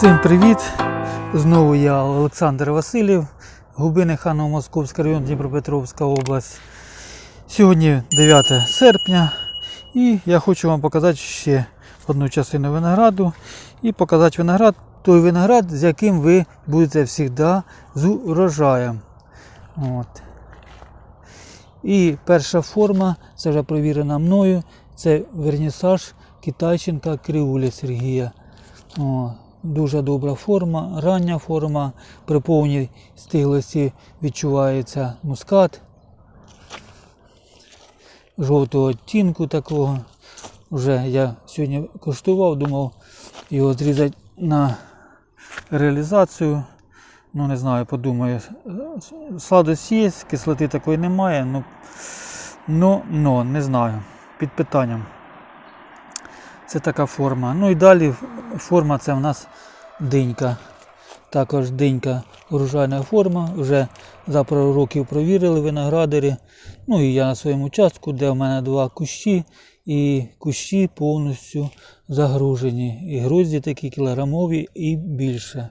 Всім привіт! Знову я Олександр Васильєв, Губини Ханово Московський район Дніпропетровська область. Сьогодні 9 серпня і я хочу вам показати ще одну частину винограду і показати виноград, той виноград, з яким ви будете завжди з урожаєм. От. І перша форма, це вже провірена мною, це вернісаж Китайченка Кривуля Сергія. О, дуже добра форма, рання форма, при повній стиглості відчувається мускат. Жовтого відтінку такого. Вже я сьогодні коштував, думав його зрізати на реалізацію. Ну, не знаю, подумаю. Сладость є, кислоти такої немає, ну, ну, ну не знаю. Під питанням. Це така форма. Ну і далі форма це в нас динька. Також динька урожайна форма. Вже за пару років провірили виноградарі. Ну і я на своєму участку, де в мене два кущі, і кущі повністю загружені. І грозді такі кілограмові і більше.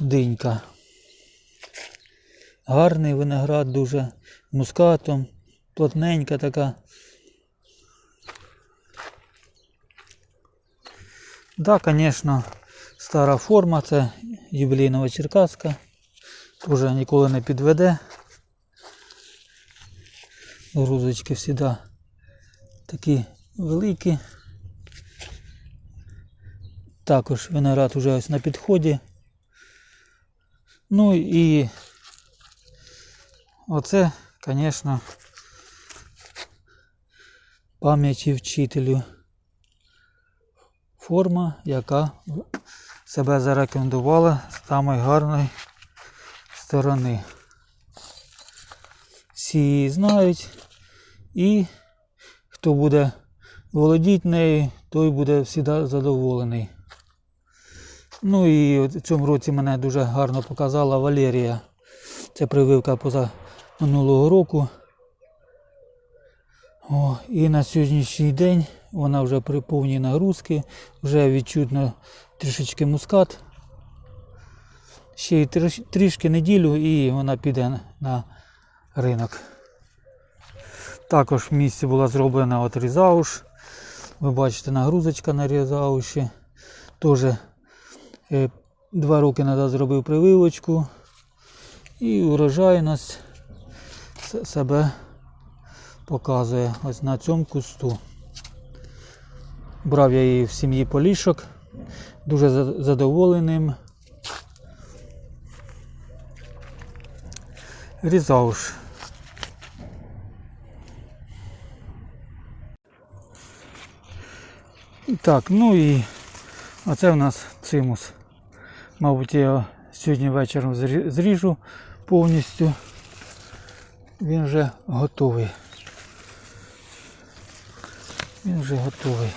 Динька. Гарний виноград дуже мускатом, плотненька така. Да, звісно, стара форма, це юбілейнова черкаска. Уже ніколи не підведе. Грузочки завжди такі великі. Також виноград уже ось на підході. Ну і оце, звісно, пам'яті вчителю форма, яка себе зарекомендувала з самої гарної сторони. Всі її знають і хто буде володіти нею, той буде завжди задоволений. Ну і в цьому році мене дуже гарно показала Валерія. Це прививка поза минулого року. О, і на сьогоднішній день вона вже при повній нагрузці, вже відчутно трішечки мускат. Ще й трішки неділю і вона піде на ринок. Також в місці була зроблена от різауш. Ви бачите, нагрузочка на різауші. Теж е, два роки назад зробив прививочку. І урожайність с- себе показує ось на цьому кусту. Брав я її в сім'ї полішок, дуже за- задоволеним. Різауш. Так, ну і оце в нас цимус. Мабуть, я його сьогодні вечором зріжу повністю. Він вже готовий. Він вже готовий.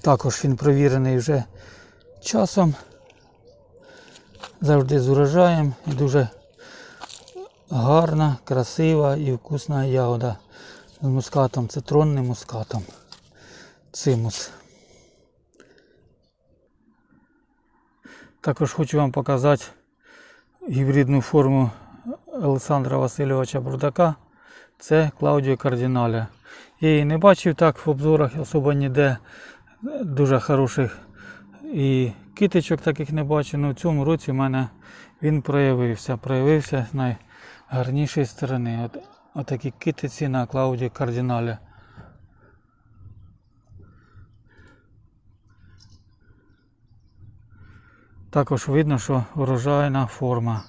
Також він провірений вже часом. Завжди з урожаєм і дуже гарна, красива і вкусна ягода з мускатом, цитронним мускатом. Цимус. Також хочу вам показати гібридну форму Олександра Васильовича Бурдака. Це Клаудіо Кардіналя. Я її не бачив так в обзорах, особо ніде дуже хороших і китичок таких не бачив. але в цьому році в мене він проявився. Проявився з найгарнішої сторони. От, отакі китиці на Клауді Кардіналі. Також видно, що врожайна форма.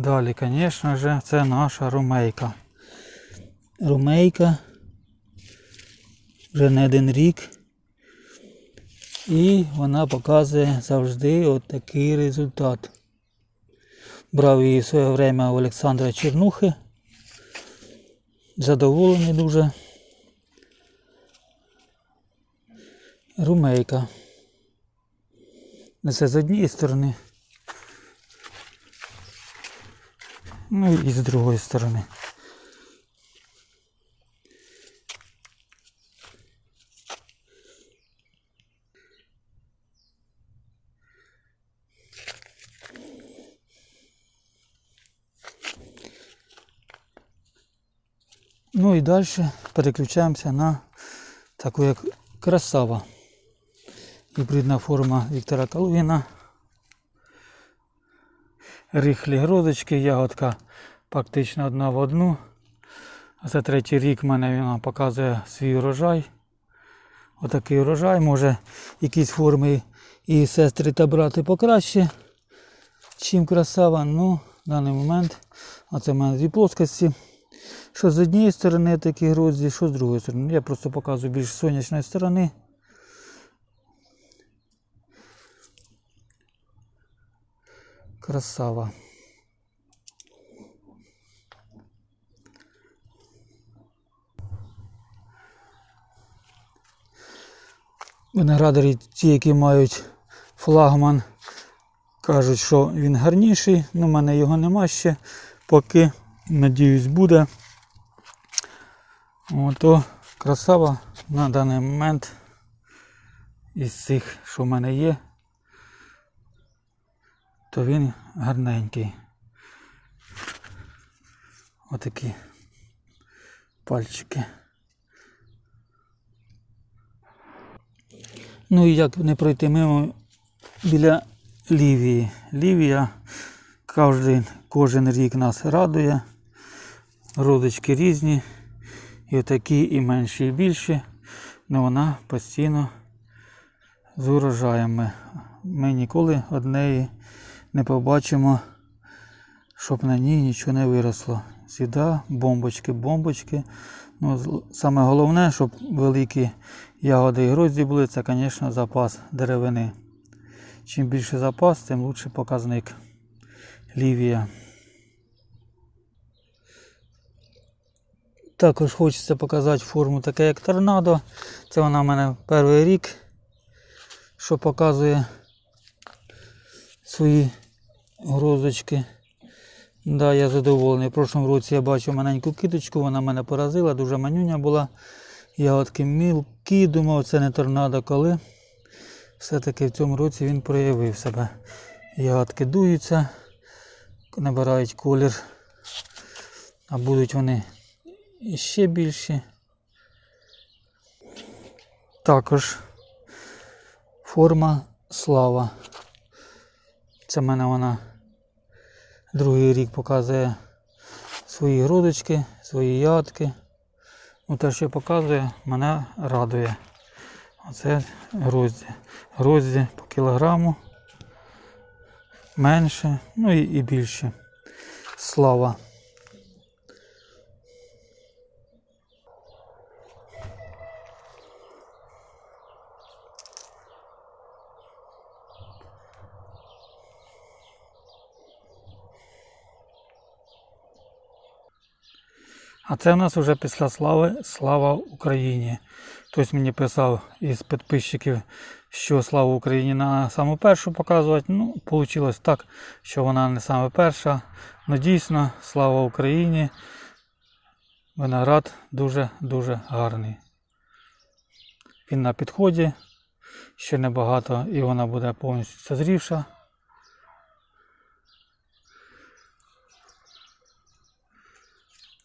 Далі, звісно ж, це наша румейка. Румейка. Вже не один рік. І вона показує завжди от результат. Брав її в своє время у Олександра Чернухи. Задоволений дуже. румейка. Це з однієї сторони. Ну і з другої сторони. Ну і далі переключаємося на таку як красава. Гібридна форма Віктора Калвіна. Рихлі грозочки, ягодка практично одна в одну. А третій рік в мене вона показує свій урожай. Отакий урожай. Може якісь форми і сестри та брати покраще, чим красава. Ну, в даний момент, а це в мене дві плоскості. Що з однієї сторони такі грозді, що з другої сторони. Я просто показую більш сонячної сторони. Красава. Виноградарі ті, які мають флагман, кажуть, що він гарніший. Ну, в мене його нема ще, поки, надіюсь, буде. Ото красава на даний момент із цих, що в мене є, то він гарненький. Отакі пальчики. Ну і як не пройти мимо біля Лівії. Лівія кожен, кожен рік нас радує. Родочки різні. І такі, і менші, і більші. але вона постійно з урожаями. Ми ніколи однеї не побачимо, щоб на ній нічого не виросло. Сіда, бомбочки, бомбочки. Ну, саме головне, щоб великі ягоди і грозді були, це, звісно, запас деревини. Чим більше запас, тим лучший показник. Лівія. Також хочеться показати форму таке, як торнадо. Це вона в мене перший рік, що показує свої грозочки. Да, я задоволений. В прошлому році я бачив маленьку киточку, вона мене поразила, дуже манюня була. Ягодки мілкі, думав, це не торнадо, коли все-таки в цьому році він проявив себе. Ягодки дуються, набирають колір, а будуть вони ще більші. Також форма слава. Це в мене вона другий рік показує свої грудочки, свої ядки. Ну, те, що показує, мене радує. Оце грозді. Грозді по кілограму. Менше, ну і, і більше. Слава. А це в нас вже після слави Слава Україні. Хтось мені писав із підписчиків, що слава Україні на саму першу показувати. Ну, вийшло так, що вона не саме перша. Ну дійсно, слава Україні. Виноград дуже-дуже гарний. Він на підході. Ще небагато і вона буде повністю созрівша.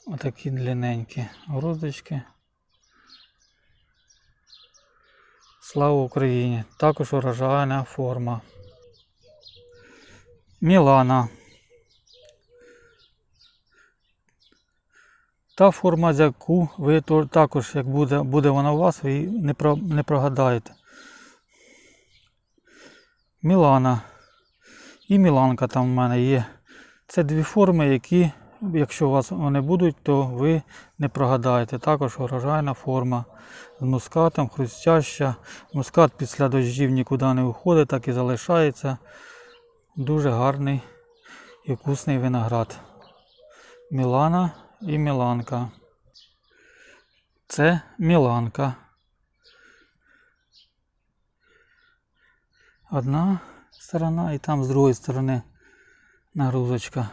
Отакі длинненькі гроздочки. Слава Україні! Також урожайна форма. Мілана. Та форма, з яку ви також, як буде, буде вона у вас, ви її не, про, не прогадаєте. Мілана. І Міланка там в мене є. Це дві форми, які, якщо у вас вони будуть, то ви не прогадаєте. Також урожайна форма з мускатом, хрустяща. Мускат після дощів нікуди не уходить, так і залишається. Дуже гарний і вкусний виноград. Мілана і Міланка. Це Міланка. одна сторона і там з другої сторони нагрузочка.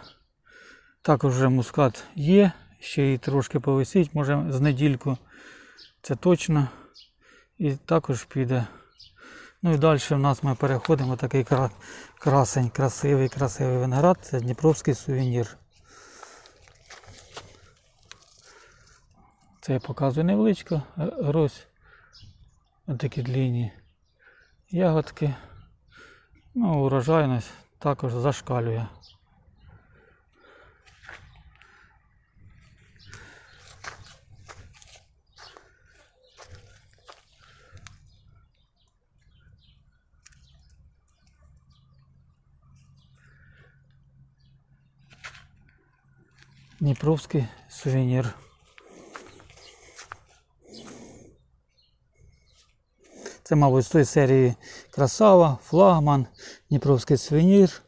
Також вже мускат є, ще й трошки повисить, може з недільку. Це точно. І також піде. Ну і далі в нас ми переходимо такий красень, красивий, красивий виноград. Це Дніпровський сувенір. Це я показую невеличко, г- грозь. Ось такі длінні ягодки. Ну, урожайність також зашкалює. Дніпровський сувенір. Це, мабуть, з тої серії Красава, Флагман, Дніпровський сувенір,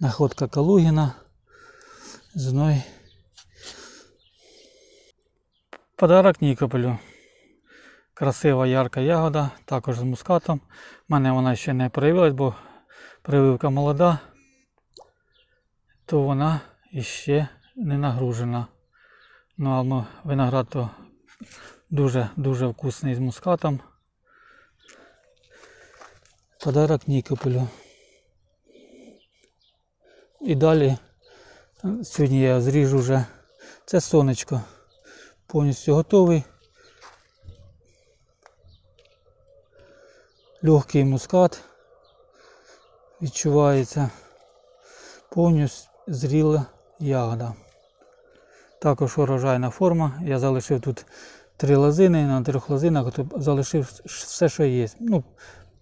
Находка Калугіна. Зной. Подарок Нікополю. Красива ярка ягода, також з мускатом. У мене вона ще не проявилась, бо прививка молода, то вона іще не нагружена. Ну, а виноград то дуже-дуже вкусний з мускатом. Подарок Нікополю. І далі сьогодні я зріжу вже це сонечко. Повністю готовий. Легкий мускат відчувається. Повністю зріла ягода. Також урожайна форма. Я залишив тут три лозини, на трьох лозинах то залишив все, що є. Ну,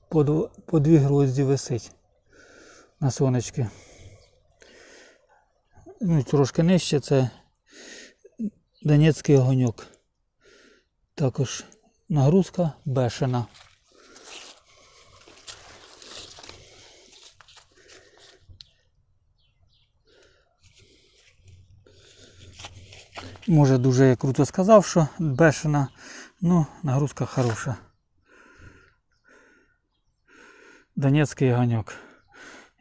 по, по дві грозді висить на сонечки. Ну, трошки нижче це Донецький огоньок. Також нагрузка бешена. Може дуже я круто сказав, що бешена, ну нагрузка хороша. Донецький огоньок.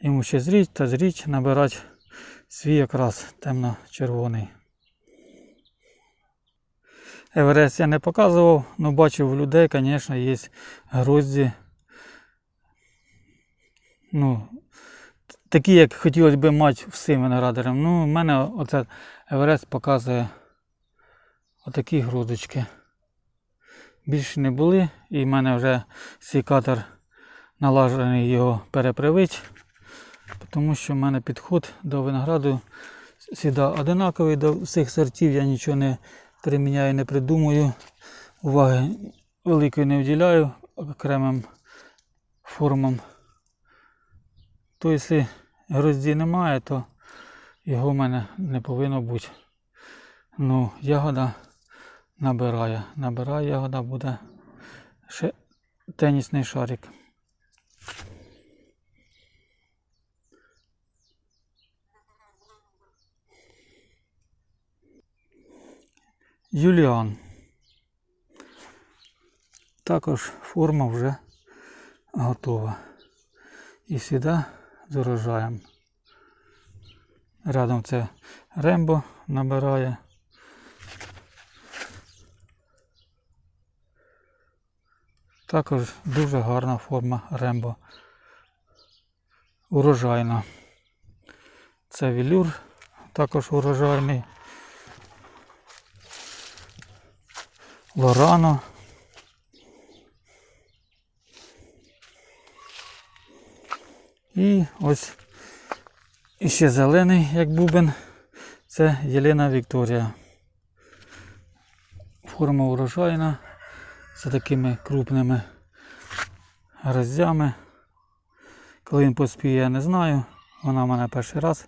Йому ще зріть та зріть, набирати свій якраз темно-червоний. Еверест я не показував, але бачив у людей, звісно, є грозді. Ну, такі, як хотілося б мати всім виноградарям. Ну, в мене оце Еверест показує отакі грудочки. Більше не були, і в мене вже сікатор налажений його перепривити, тому що в мене підход до винограду завжди одинаковий до всіх сортів. Я нічого не приміняю, не придумую. Уваги великої не вділяю окремим формам. То якщо грозді немає, то його в мене не повинно бути. Ну, ягода набирає. Набирає ягода буде ще тенісний шарик. Юліан. Також форма вже готова. І сюди з урожаєм. Рядом це рембо набирає. Також дуже гарна форма рембо. Урожайна. Це вілюр, також урожайний. Лорано. І ось іще зелений, як бубен. Це Єлена Вікторія. Форма урожайна з такими крупними гроздями. Коли він поспіє, я не знаю. Вона в мене перший раз.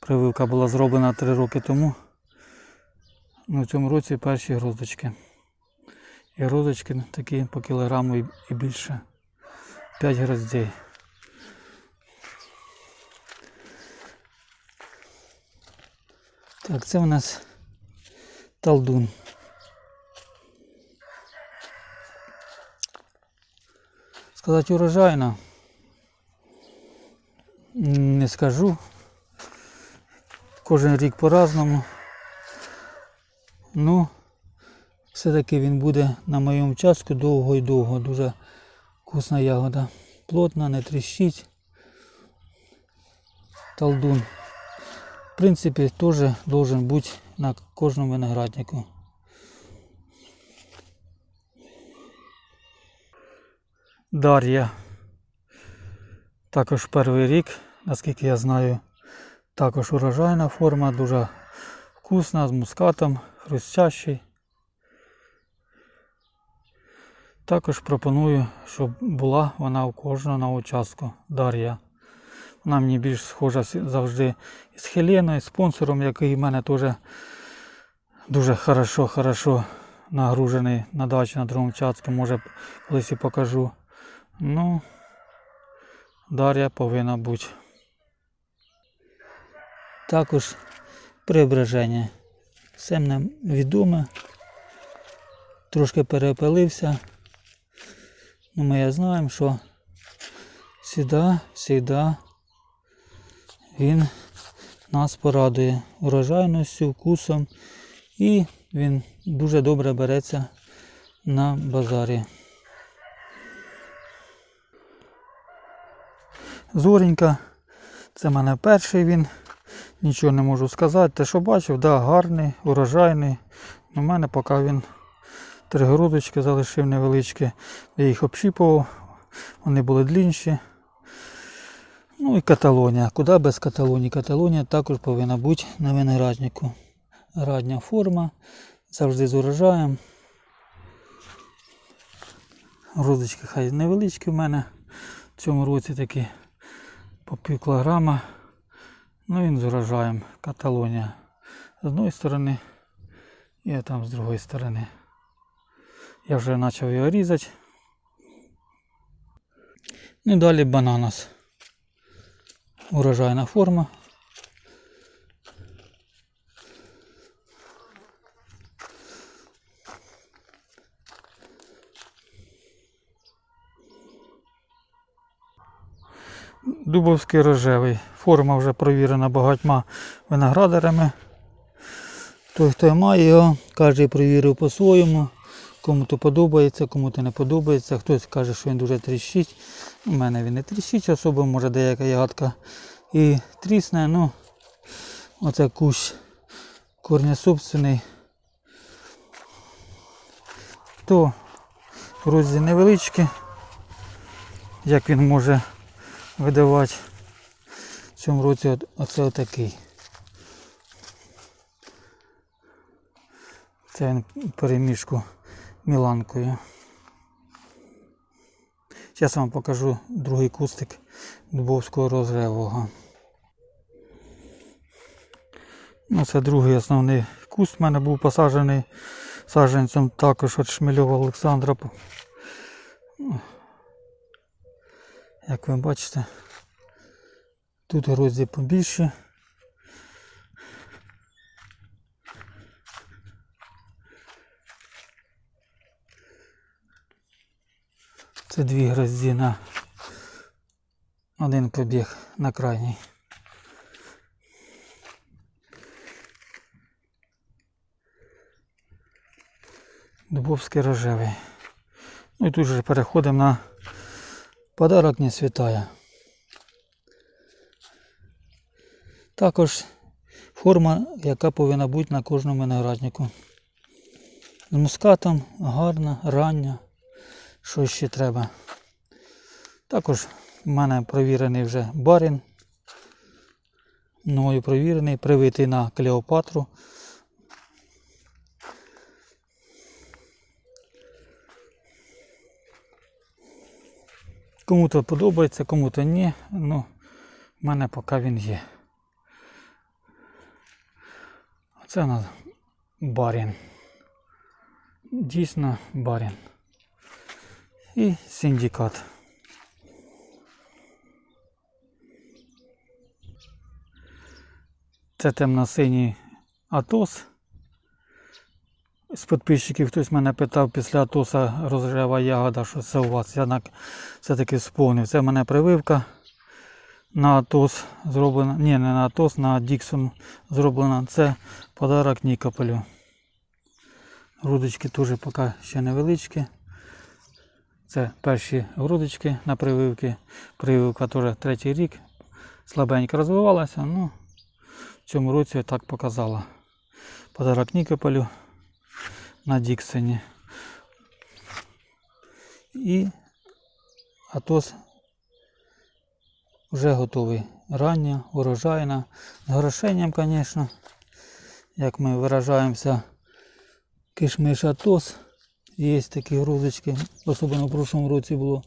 Прививка була зроблена 3 роки тому. Ну, в цьому році перші гроздочки. І гроздочки такі по кілограму і, більше. 5 гроздей. Так, це у нас талдун. Сказати урожайна. не скажу. Кожен рік по-разному. Ну, все-таки він буде на моєму часку довго і довго. Дуже вкусна ягода. Плотна, не тріщить. Талдун. В принципі, теж должен бути на кожному винограднику. Дар'я. Також перший рік, наскільки я знаю, також урожайна форма, дуже вкусна, з мускатом, хрустящий. Також пропоную, щоб була вона у кожного на участку Дар'я. Вона мені більш схожа завжди із Хеленою, спонсором, який в мене теж дуже хорошо, хорошо нагружений на дачі на другому участку. Може колись і покажу. Ну, Дар'я повинна бути. Також преображення. Все нам відоме. Трошки перепилився. Ну, ми знаємо, що завжди, завжди він нас порадує урожайністю, вкусом і він дуже добре береться на базарі. Зоренька, це в мене перший він. Нічого не можу сказати. Те, що бачив, да, гарний, урожайний. У мене поки він три грудочки залишив невеличкі. Я їх общіпував, вони були длінші. Ну і Каталонія. Куди без Каталонії? Каталонія також повинна бути на винограднику. Радня форма, завжди з урожаєм. Грудочки хай невеличкі в мене. В цьому році такі по пів кілограма. Ну він з урожаєм. Каталонія. З одної сторони і там з другої сторони. Я вже почав його різати. Ну і далі бананас. Урожайна форма. Дубовський рожевий. Форма вже провірена багатьма виноградарями. Той, хто має його, кожен провірив по-своєму. Кому-то подобається, кому-то не подобається. Хтось каже, що він дуже тріщить. У мене він не тріщить особо, може деяка ягодка і трісне. Ну, оце кущ корнесобственний. То розі невеличкі, як він може видавати. В цьому році от- оце отакий. Це він в переміжку міланкою. Зараз вам покажу другий кустик дубовського розревого. Ну, це другий основний куст в мене був посаджений саджанцем також від Шмельова Олександра. Як ви бачите, тут грозді побільше. Це дві грозді на один побіг на крайній. Дубовський рожевий. Ну і тут же переходимо на подарок не святая. Також форма, яка повинна бути на кожному винограднику. З мускатом гарна, рання. Що ще треба? Також в мене провірений вже барін. Мною провірений, привитий на Клеопатру. Кому-то подобається, кому-то ні. Ну, в мене поки він є. Це у нас барін. Дійсно барін. І синдикат. Це темно-синій Атос. З підписчиків хтось мене питав після Атоса розжева ягода, що це у вас. Я все-таки сповнив. Це в мене прививка на Атос зроблена. Ні, не на Атос, на Діксон зроблена. Це подарок Нікополю. Грудочки теж поки ще невеличкі. Це перші грудочки на прививки. Прививка теж третій рік. Слабенько розвивалася, ну в цьому році так показала. Подарок Нікополю на Діксоні. І Атос вже готовий. Рання, урожайна, з грошенням, звісно. Як ми виражаємося, кишмиш Атос. Є такі грузочки, особливо в прошлому році було.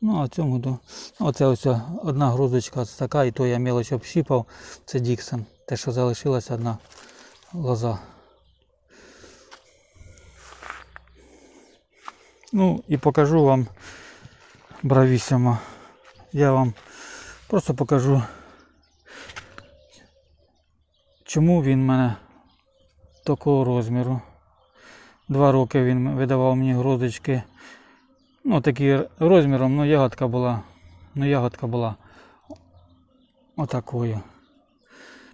Ну, а цьому году. ну, Оце ось одна грузочка ось така, і то я мелоч общіпав. Це Діксон. Те, що залишилася одна лоза. Ну і покажу вам бравісімо. Я вам просто покажу, чому він мене такого розміру. Два роки він видавав мені грудочки. Ну, такі розміром, ну ягодка була. Ну, ягодка була отакою.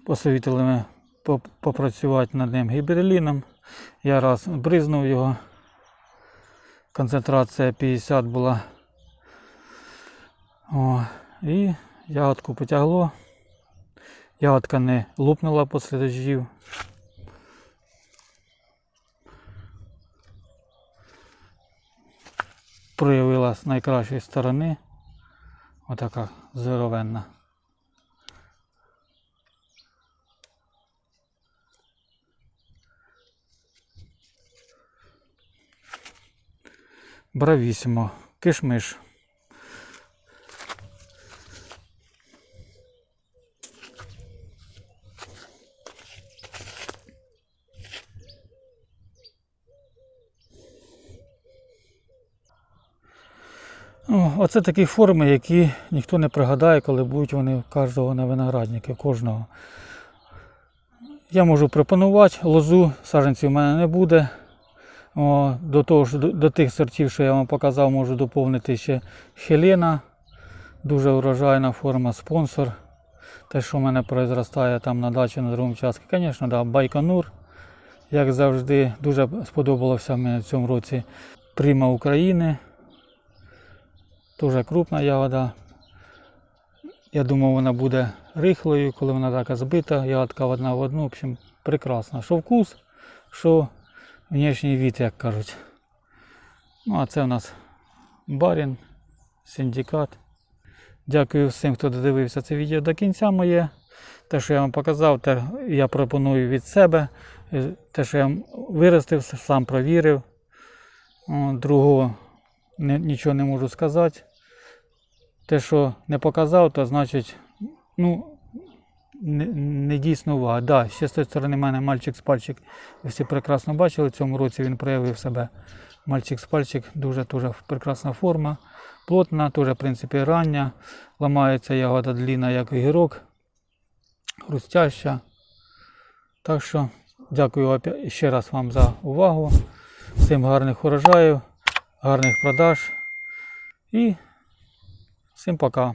Посовітили ми попрацювати над ним гіберліном. Я раз бризнув його. Концентрація 50 була. О, і ягодку потягло. Ягодка не лупнула після дождів. Проявила з найкращої сторони. Отака здоровенна. Бравісімо, кишмиш. О, Оце такі форми, які ніхто не пригадає, коли будуть вони в кожного на винограднику, в кожного. Я можу пропонувати лозу, саджанців у мене не буде. О, до, того, ж, до, до тих сортів, що я вам показав, можу доповнити ще Хелена. Дуже урожайна форма, спонсор. Те, що в мене произростає там на дачі на другому участку. Звісно, да, Байконур. Як завжди, дуже сподобалося мені в цьому році Прима України. Дуже крупна ягода. Я думав, вона буде рихлою, коли вона така збита, ягодка одна в одну. В общем, прекрасна. Що вкус, що внешній вид, як кажуть. Ну, а це в нас барін, синдикат. Дякую всім, хто додивився це відео до кінця моє. Те, що я вам показав, те я пропоную від себе. Е, Те, що я виростив, сам провірив. Другого нічого не можу сказати. Те, що не показав, то значить, ну, не, не увага. Да, ще з тої сторони в мене мальчик з пальчик. Ви всі прекрасно бачили, в цьому році він проявив себе. Мальчик з пальчик, дуже дуже прекрасна форма. Плотна, теж, в принципі, рання. Ламається ягода длінна, як огірок. Хрустяща. Так що, дякую ще раз вам за увагу. Всім гарних урожаїв, гарних продаж. І всім пока.